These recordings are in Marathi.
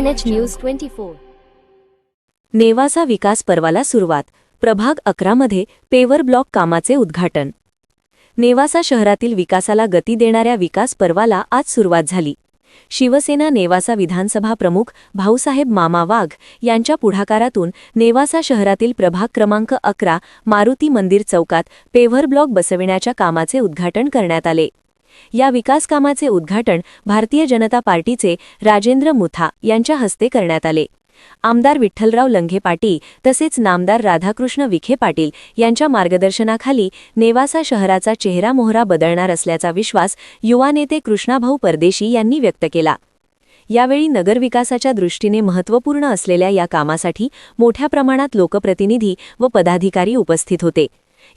न्यूज नेवासा विकास पर्वाला सुरुवात. प्रभाग अकरामध्ये पेवर ब्लॉक कामाचे उद्घाटन. नेवासा शहरातील विकासाला गती देणाऱ्या विकास पर्वाला आज सुरुवात झाली. शिवसेना नेवासा विधानसभा प्रमुख भाऊसाहेब मामा वाघ यांच्या पुढाकारातून नेवासा शहरातील प्रभाग क्रमांक अकरा मारुती मंदिर चौकात पेव्हर ब्लॉक बसविण्याच्या कामाचे उद्घाटन करण्यात आले. या विकास कामाचे उद्घाटन भारतीय जनता पार्टीचे राजेंद्र मुथा यांच्या हस्ते करण्यात आले. आमदार विठ्ठलराव लंघे पाटील तसेच नामदार राधाकृष्ण विखे पाटील यांच्या मार्गदर्शनाखाली नेवासा शहराचा चेहरा मोहरा बदलणार असल्याचा विश्वास युवा नेते कृष्णाभाऊ परदेशी यांनी व्यक्त केला. यावेळी नगरविकासाच्या दृष्टीने महत्त्वपूर्ण असलेल्या या कामासाठी मोठ्या प्रमाणात लोकप्रतिनिधी व पदाधिकारी उपस्थित होते.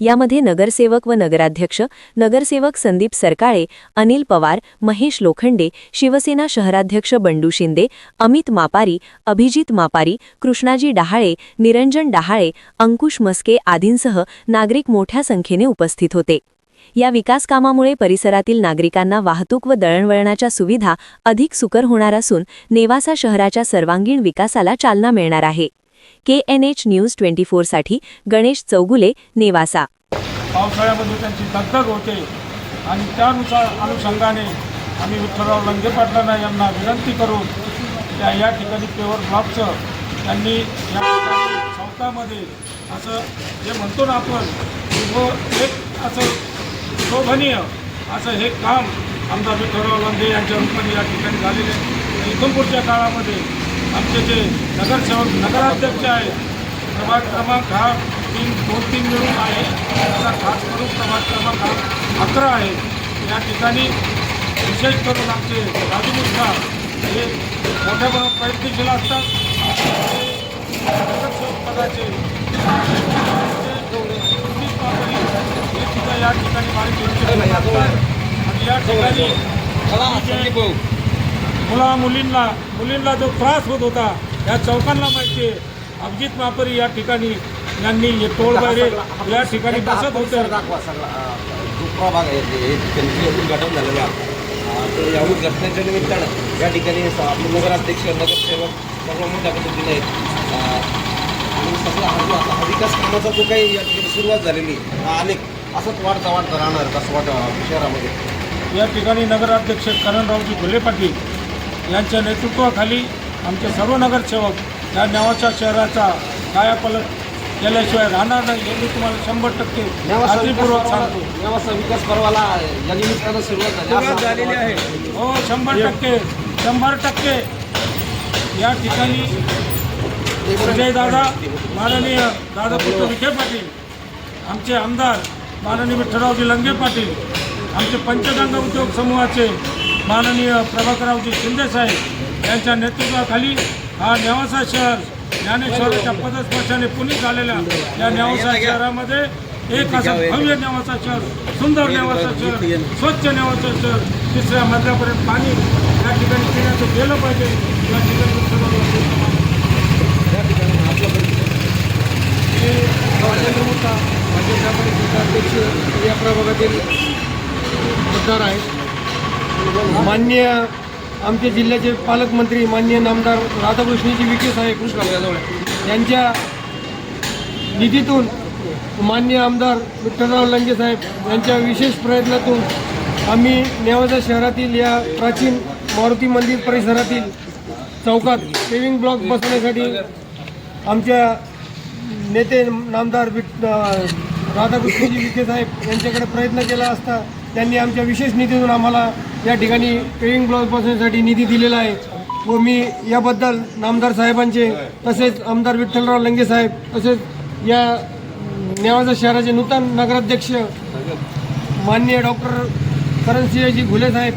यामध्ये नगरसेवक व नगराध्यक्ष नगरसेवक संदीप सरकाळे अनिल पवार महेश लोखंडे शिवसेना शहराध्यक्ष बंडू शिंदे अमित मापारी अभिजित मापारी कृष्णाजी डहाळे निरंजन डहाळे अंकुश मस्के आदींसह नागरिक मोठ्या संख्येने उपस्थित होते. या विकास कामामुळे परिसरातील नागरिकांना वाहतूक व दळणवळणाच्या सुविधा अधिक सुकर होणार असून नेवासा शहराच्या सर्वांगीण विकासाला चालना मिळणार आहे. K N H news twenty फोरसाठी Ganesh Chougule Nevasa पावसाळ्यामध्ये त्यांची दगदग होते आणि त्यानुसार अनुषंगाने आम्ही विठ्ठलराव लंगे पाटलांना यांना विनंती करून त्या या ठिकाणी पेवर ब्लॉकचं त्यांनी या ठिकाणी चौकामध्ये असं जे म्हणतो ना आपण व एक असं शोभनीय असं हे काम आमदार विठ्ठलराव लंगे यांच्या रूपाने या ठिकाणी झालेले आहे. इथून पुढच्या काळामध्ये आमचे जे नगरसेवक नगराध्यक्ष आहेत. प्रभाग क्रमांक हा तीन दोन तीन मिळून आहे. त्याचा खास करून प्रभाग क्रमांक हा अकरा आहे. या ठिकाणी विशेष करून आमचे राजमुद्रा हे मोठ्या प्रमाणात प्रयत्नशील असतात. नगरसेवक पदाचे हे सुद्धा या ठिकाणी असतात आणि या ठिकाणी मुला मुलींना मुलींना जो त्रास होत होता या चौकांना माहिती आहे. अभिजित मापरी या ठिकाणी यांनी हे टोळबाहेर या ठिकाणी बसत होते. दाखवा सगळा आहे हे त्यांचे उद्घाटन झालेलं आहे. या उद्घाटनाच्या निमित्तानं या ठिकाणी आपले नगराध्यक्ष नगरसेवक सर्व मोठ्या पद्धतीने आहेत आणि सगळा हा विकास कामाचा जो काही या ठिकाणी सुरुवात झालेली अनेक असंच वाढता वाढता राहणार असं वाटतं शहरामध्ये. या ठिकाणी नगराध्यक्ष करणरावजी घुले पाटील यांच्या नेतृत्वाखाली आमचे सर्व नगरसेवक या नेवाच्या शहराचा कायापालट केल्याशिवाय राहणार नाही हे मी तुम्हाला शंभर टक्के खात्रीपूर्वक सांगतो. नेवासा विकास पर्वाला या निमित्तानं सुरुवात झालेली आहे. हो शंभर टक्के शंभर टक्के. या ठिकाणी संजय दादा माननीय दादापुत्र विखे पाटील आमचे आमदार माननीय विठ्ठलरावजी लंगे पाटील आमचे पंचगंगा उद्योग समूहाचे माननीय प्रभाकररावजी शिंदेसाहेब यांच्या नेतृत्वाखाली हा नेवासा शहर ज्ञानेश्वराच्या पदस्पर्शाने पुणे झालेल्या या नेवासा शहरामध्ये एक असं भव्य नेवासा शहर सुंदर नेवासा शहर स्वच्छ नेवासा शहर तिसऱ्या मजल्यापर्यंत पाणी या ठिकाणी पिण्याचं गेलं पाहिजे. या ठिकाणी हे या प्रभागातील मतदार आहेत मान्य आमचे जिल्ह्याचे पालकमंत्री मान्य नामदार राधाकृष्णजी विखे साहेब कृष्णाजवळ यांच्या निधीतून मान्य आमदार विठ्ठलराव लंगे साहेब यांच्या विशेष प्रयत्नातून आम्ही नेवाजा शहरातील या प्राचीन मारुती मंदिर परिसरातील चौकात सेविंग ब्लॉक बसवण्यासाठी आमच्या नेते नामदार विट राधाकृष्णजी विखे साहेब यांच्याकडे प्रयत्न केला असता त्यांनी आमच्या विशेष निधीतून आम्हाला या ठिकाणी ट्रेनिंग ब्लॉक बसण्यासाठी निधी दिलेला आहे. व मी याबद्दल नामदार साहेबांचे तसेच आमदार विठ्ठलराव लंगे साहेब तसेच या नेवासा शहराचे नूतन नगराध्यक्ष माननीय डॉक्टर करणसिंहजी घुले साहेब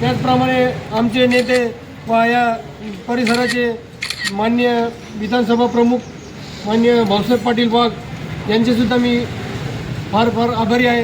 त्याचप्रमाणे आमचे नेते व या परिसराचे मान्य विधानसभा प्रमुख मान्य भाऊसाहेब पाटील वाघ यांचेसुद्धा मी फार फार आभारी आहे.